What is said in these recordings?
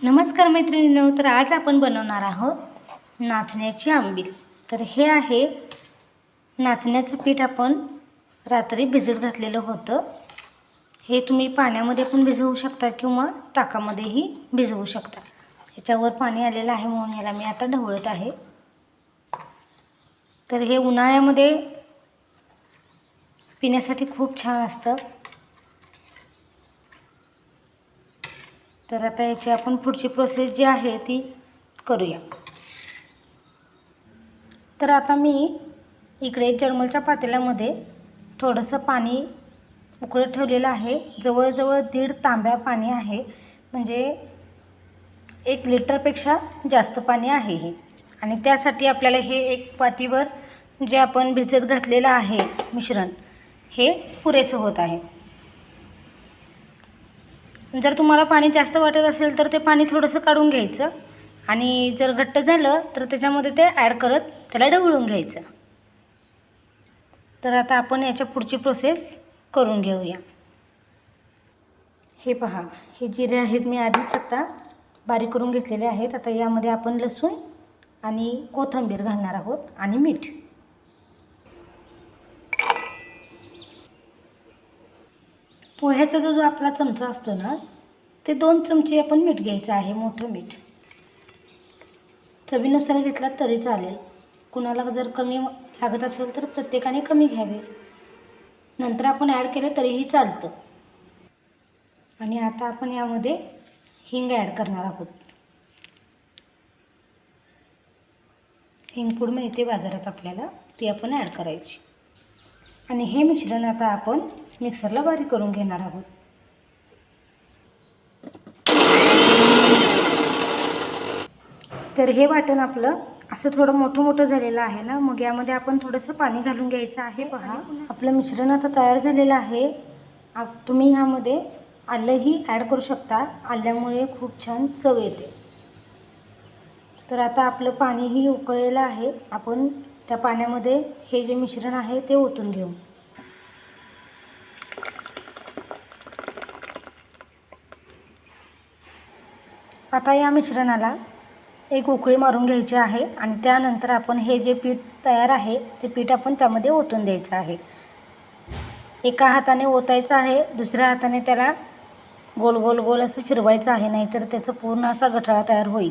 नमस्कार मैत्रिणींनो तर आज आपण बनवणार आहोत नाचण्याची आंबील. तर हे आहे नाचण्याचं पीठ आपण रात्री भिजत घातलेलं होतं. हे तुम्ही पाण्यामध्ये पण भिजवू शकता किंवा ताकामध्येही भिजवू शकता. याच्यावर पाणी आलेलं आहे म्हणून याला मी आता ढवळत आहे. तर हे उन्हाळ्यामध्ये पिण्यासाठी खूप छान असतं. तर आता याची आपण पुढची प्रोसेस जी आहे ती करूया. तर आता मी इकडे जर्मलच्या पातेल्यामध्ये थोडंसं पाणी उकळत ठेवलेलं आहे. जवळजवळ दीड तांब्या पाणी आहे. म्हणजे एक लिटरपेक्षा जास्त पाणी आहे हे. आणि त्यासाठी आपल्याला हे एक पातीवर जे आपण भिजत घातलेलं आहे मिश्रण हे पुरेसं होत आहे. जर तुम्हाला पाणी जास्त वाटत असेल तर ते पाणी थोडंसं काढून घ्यायचं. आणि जर घट्ट झालं तर त्याच्यामध्ये ते ॲड करत त्याला ढवळून घ्यायचं. तर आता आपण याच्या पुढची प्रोसेस करून घेऊया. हे पहा हे जिरे आहेत मी आधीच आता बारीक करून घेतलेले आहेत. आता यामध्ये आपण लसूण आणि कोथिंबीर घालणार आहोत आणि मीठ. पोह्याचा जो जो आपला चमचा असतो ना ते दोन चमचे आपण मीठ घ्यायचं आहे मोठं मीठ. चवीनुसार घेतला तरी चालेल. कुणाला जर कमी लागत असेल तर प्रत्येकाने कमी घ्यावे. नंतर आपण ॲड केलं तरीही चालतं. आणि आता आपण यामध्ये हिंग ॲड करणार आहोत. हिंगपूड मिळते बाजारात आपल्याला ती आपण ॲड करायची. आणि हे मिश्रण आता आपण मिक्सरला बारीक करून घेणार आहोत. तर हे वाटण आपलं असं थोडं मोठं मोठं झालेलं आहे ना मग यामध्ये आपण थोडंसं पाणी घालून घ्यायचं आहे. पहा आपलं मिश्रण आता तयार झालेलं आहे. तुम्ही ह्यामध्ये आलंही ॲड करू शकता. आल्यामुळे खूप छान चव येते. तर आता आपलं पाणीही उकळलेलं आहे. आपण त्या पाण्यामध्ये हे जे मिश्रण आहे ते ओतून घेऊ. आता या मिश्रणाला एक उकळी मारून घ्यायची आहे आणि त्यानंतर आपण हे जे पीठ तयार आहे ते पीठ आपण त्यामध्ये ओतून द्यायचं आहे. एका हाताने ओतायचं आहे दुसऱ्या हाताने त्याला गोल गोल गोल असं फिरवायचं आहे नाहीतर त्याचं पूर्ण असा गठळा तयार होईल.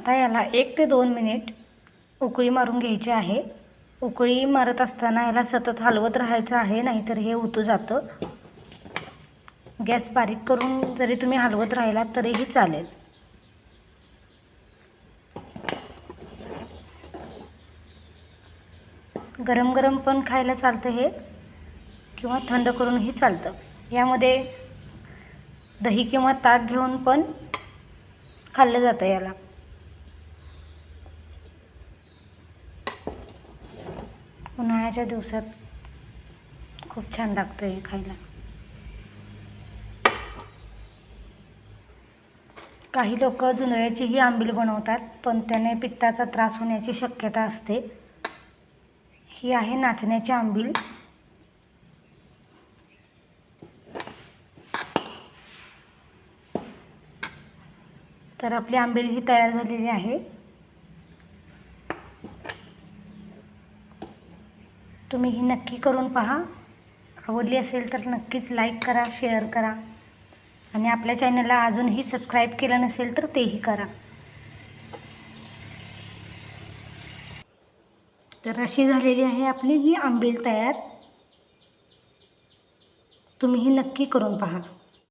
आता याला एक ते दोन मिनिट उकळी मारून घ्यायची आहे. उकळी मारत असताना याला सतत हलवत राहायचं आहे नाहीतर हे उतू जातं. गॅस बारीक करून जरी तुम्ही हलवत राहिलात तरीही चालेल. गरम गरम पण खायला चालतं हे किंवा थंड करूनही चालतं. यामध्ये दही किंवा ताक घेऊन पण खाल्लं जातं याला. उन्हाळ्याच्या दिवसात खूप छान लागतं हे खायला. काही लोक जुंधळ्याचीही आंबील बनवतात पण त्याने पित्ताचा त्रास होण्याची शक्यता असते. ही आहे नाचण्याची आंबील. तर आपली आंबील ही तयार झालेली आहे. तुम्ही ही नक्की करून पहा. आवडली असेल तर नक्कीच लाईक करा शेअर करा. आणि आपल्या चॅनलला अजूनही सबस्क्राईब केलं नसेल तर तेही करा. तर अशी झालेली आहे आपली ही आंबील तयार. तुम्ही ही नक्की करून पहा.